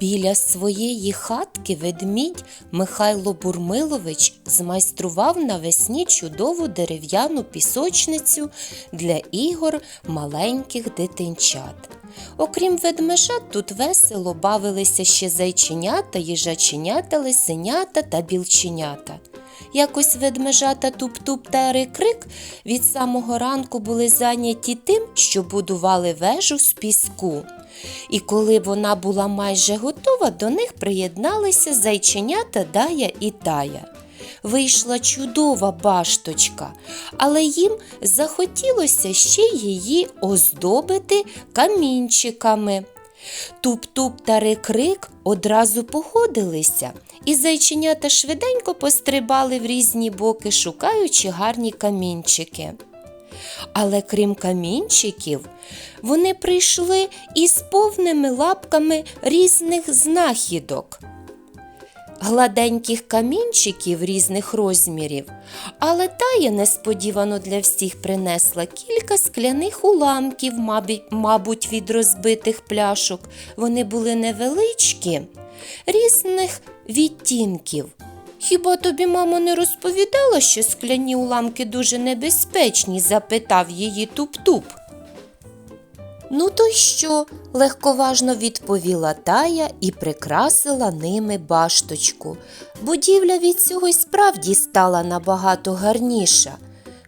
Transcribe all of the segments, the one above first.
Біля своєї хатки ведмідь Михайло Бурмилович змайстрував навесні чудову дерев'яну пісочницю для ігор маленьких дитинчат. Окрім ведмежат, тут весело бавилися ще зайченята, їжаченята, лисенята та білченята. Якось ведмежата туп-туп та рик-рик від самого ранку були зайняті тим, що будували вежу з піску. І коли вона була майже готова, до них приєдналися зайченята Дая і Тая. Вийшла чудова башточка, але їм захотілося ще її оздобити камінчиками. Туп-туп та рик-рик одразу погодилися, і зайченята швиденько пострибали в різні боки, шукаючи гарні камінчики. Але крім камінчиків, вони прийшли із повними лапками різних знахідок. Гладеньких камінчиків різних розмірів, але тая несподівано для всіх принесла кілька скляних уламків, мабуть, від розбитих пляшок. Вони були невеличкі, різних відтінків. Хіба тобі мама не розповідала, що скляні уламки дуже небезпечні? запитав її туп-туп. Ну, то й що? легковажно відповіла тая і прикрасила ними башточку. Будівля від цього й справді стала набагато гарніша.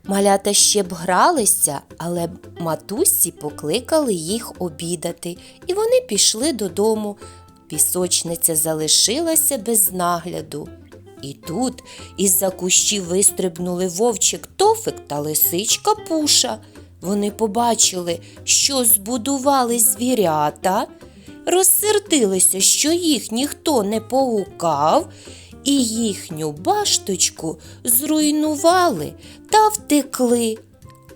Малята ще б гралися, але матусі покликали їх обідати, і вони пішли додому. Пісочниця залишилася без нагляду. І тут із-за кущів вистрибнули вовчик Тофик та лисичка Пуша. Вони побачили, що збудували звірята, розсердилися, що їх ніхто не погукав, і їхню башточку зруйнували та втекли.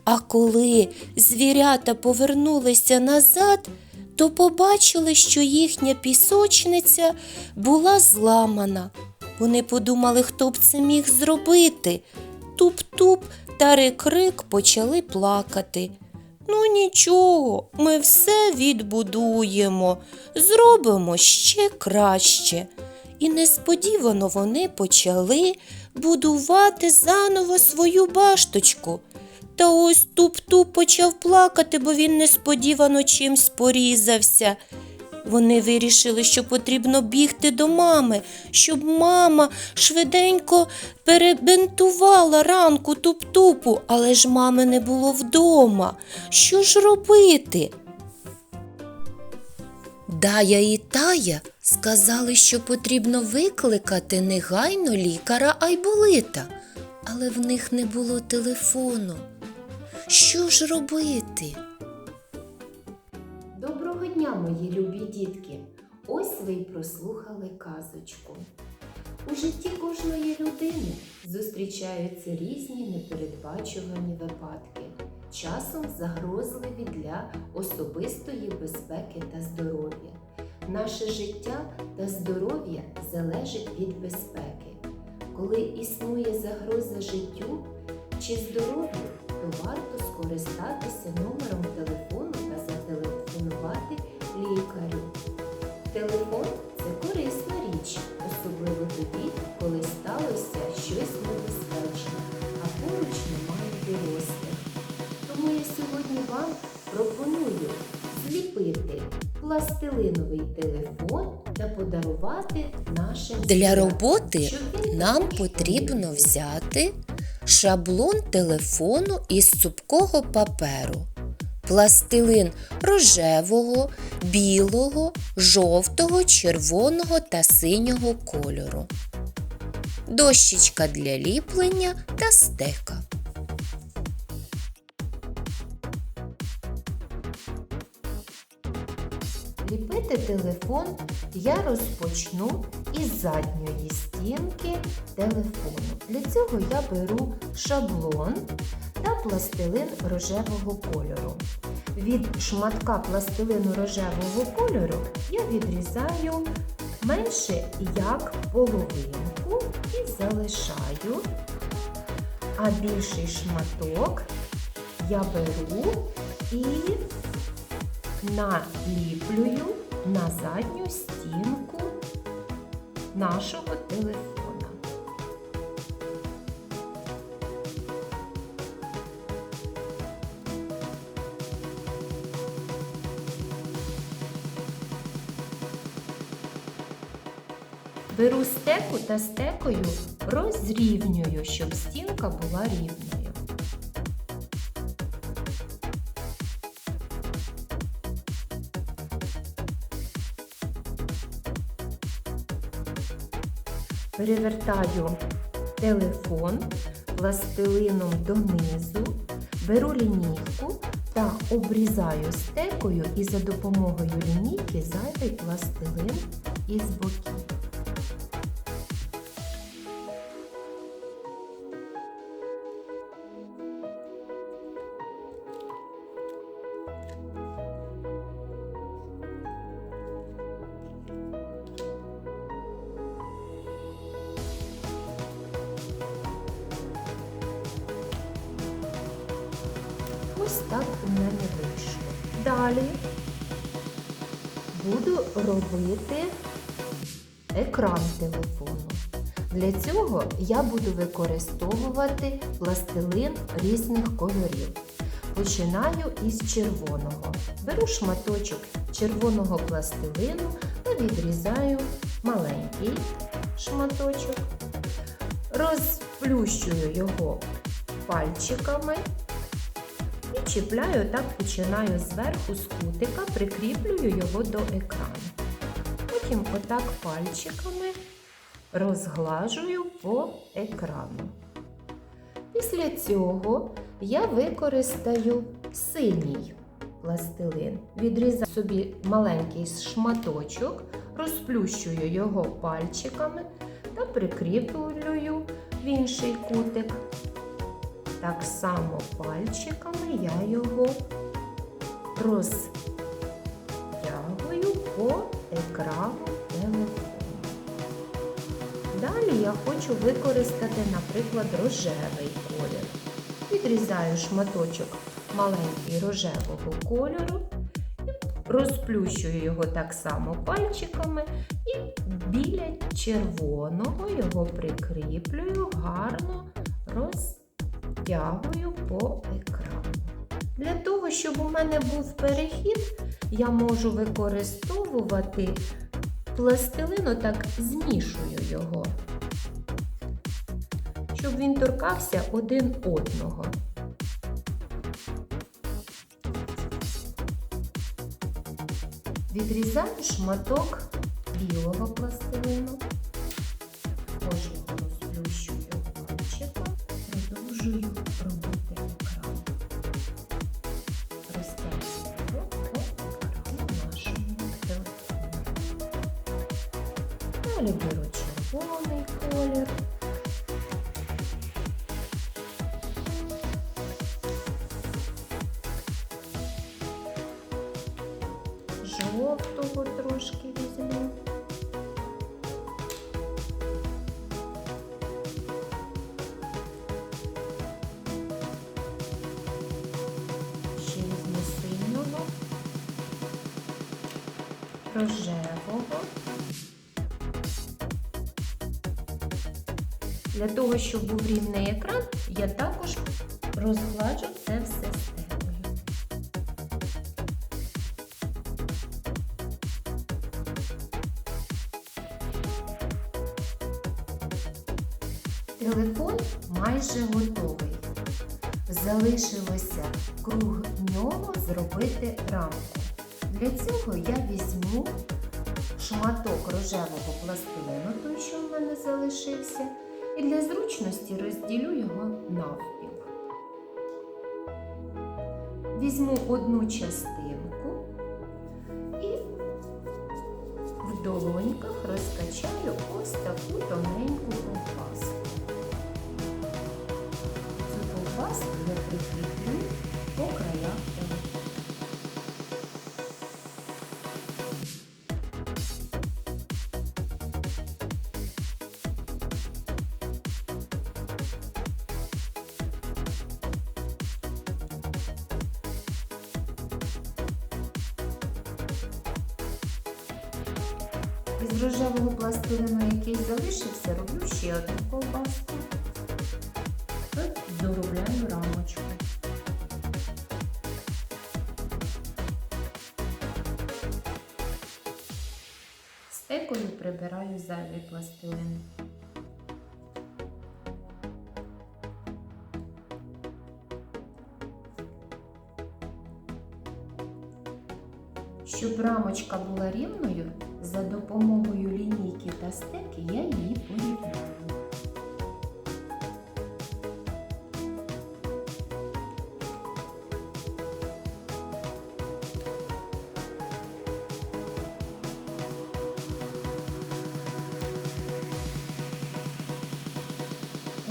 А коли звірята повернулися назад, то побачили, що їхня пісочниця була зламана. Вони подумали, хто б це міг зробити. Туп-туп та рик-рик почали плакати. Ну нічого, ми все відбудуємо, зробимо ще краще. І несподівано вони почали будувати заново свою башточку. Та ось туп-туп почав плакати, бо він несподівано чимсь порізався. Вони вирішили, що потрібно бігти до мами, щоб мама швиденько перебинтувала ранку туп-тупу, але ж мами не було вдома. Що ж робити? Дая і Тая сказали, що потрібно викликати негайно лікаря Айболита, але в них не було телефону. Що ж робити? Мої любі дітки! Ось ви й прослухали казочку. У житті кожної людини зустрічаються різні непередбачувані випадки, часом загрозливі для особистої безпеки та здоров'я. Наше життя та здоров'я залежить від безпеки. Коли існує загроза життю чи здоров'ю, то варто скористатися номером телефону лікарю. Телефон це корисна річ, особливо тоді, коли сталося щось небезпечне, а поруч немає дорослих. Тому я сьогодні вам пропоную зліпити пластилиновий телефон та подарувати нашим Для роботи нам потрібно взяти шаблон телефону із цупкого паперу, пластилин рожевого, білого, жовтого, червоного та синього кольору, дощечка для ліплення та стека. Ліпити телефон я розпочну із задньої стінки телефону. Для цього я беру шаблон пластилин рожевого кольору. Від шматка пластилину рожевого кольору я відрізаю менше як половинку і залишаю, а більший шматок я беру і наліплюю на задню стінку нашого телефона. Беру стеку та стекою розрівнюю, щоб стінка була рівною. Перевертаю телефон пластилином донизу, беру лінійку та обрізаю стекою і за допомогою лінійки зайвий пластилин із боків. Так у мене вийшло. Далі буду робити екран телефону. Для цього я буду використовувати пластилин різних кольорів. Починаю із червоного. Беру шматочок червоного пластилину та відрізаю маленький шматочок, розплющую його пальчиками чіпляю, так починаю зверху з кутика, прикріплюю його до екрану. Потім отак пальчиками розглажую по екрану. Після цього я використаю синій пластилин. Відрізаю собі маленький шматочок, розплющую його пальчиками та прикріплюю в інший кутик. Так само пальчиками я його розтягую по екрану телефону. Далі я хочу використати, наприклад, рожевий колір. Відрізаю шматочок маленький рожевого кольору, розплющую його так само пальчиками і біля червоного його прикріплюю, гарно розтягую по екрану. Для того, щоб у мене був перехід, я можу використовувати пластилин, отак змішую його, щоб він торкався один одного. Відрізаю шматок білого пластилину, також Жовтого трошки візьму. Ще візьму синього, рожевого. Для того, щоб був рівний екран, я також розгладжу це Залишилося круг нього зробити рамку. Для цього я візьму шматок рожевого пластилину, той, що в мене залишився, і для зручності розділю його навпіл. Візьму одну частинку і в долоньках розкачаю ось таку тоненьку ковбаску. Цю я прикріплю по краях телефону. з рожевого пластилину, який залишився, роблю ще одну ковбаску. Прибираю зайвий пластилин. Щоб рамочка була рівною, за допомогою лінійки та стеки я її порівняю.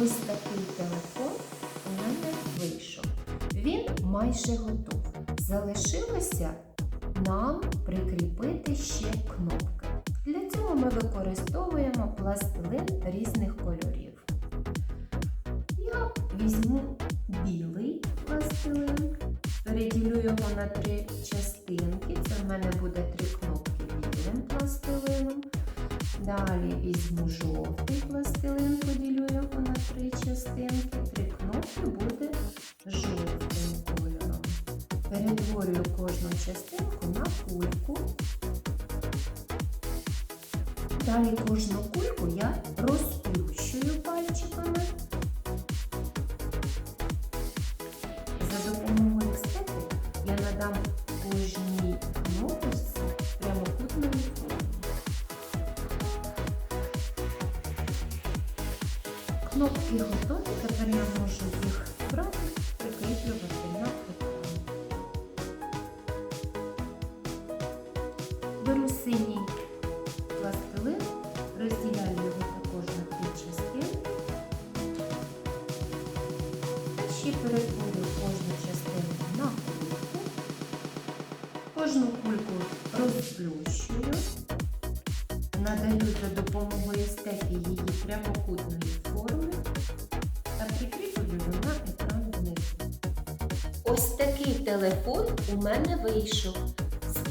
Ось такий телефон у мене вийшов. Він майже готов. Залишилося нам прикріпити ще кнопки. Для цього ми використовуємо пластилин різних кольорів. Я візьму білий пластилин, переділю його на три частинки. Це в мене буде три кнопки білим пластилином. Далі візьму жовтий пластилин, поділю його на три частинки. Три кнопки буде жовтим кольором. Перетворюю кожну частинку на кульку. Далі кожну кульку я розплющую Беру синій пластилин, розділяю його також на три частини. Та ще перетворюю кожну частину на кульку. Кожну кульку розплющую. Надаю за допомогою стеки її прямокутної форми та прикріплюю на екран знизу. Ось такий телефон у мене вийшов.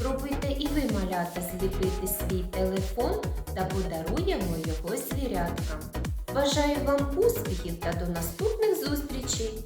Спробуйте і ви малята зліпити свій телефон та подаруємо його звіряткам. Бажаю вам успіхів та до наступних зустрічей!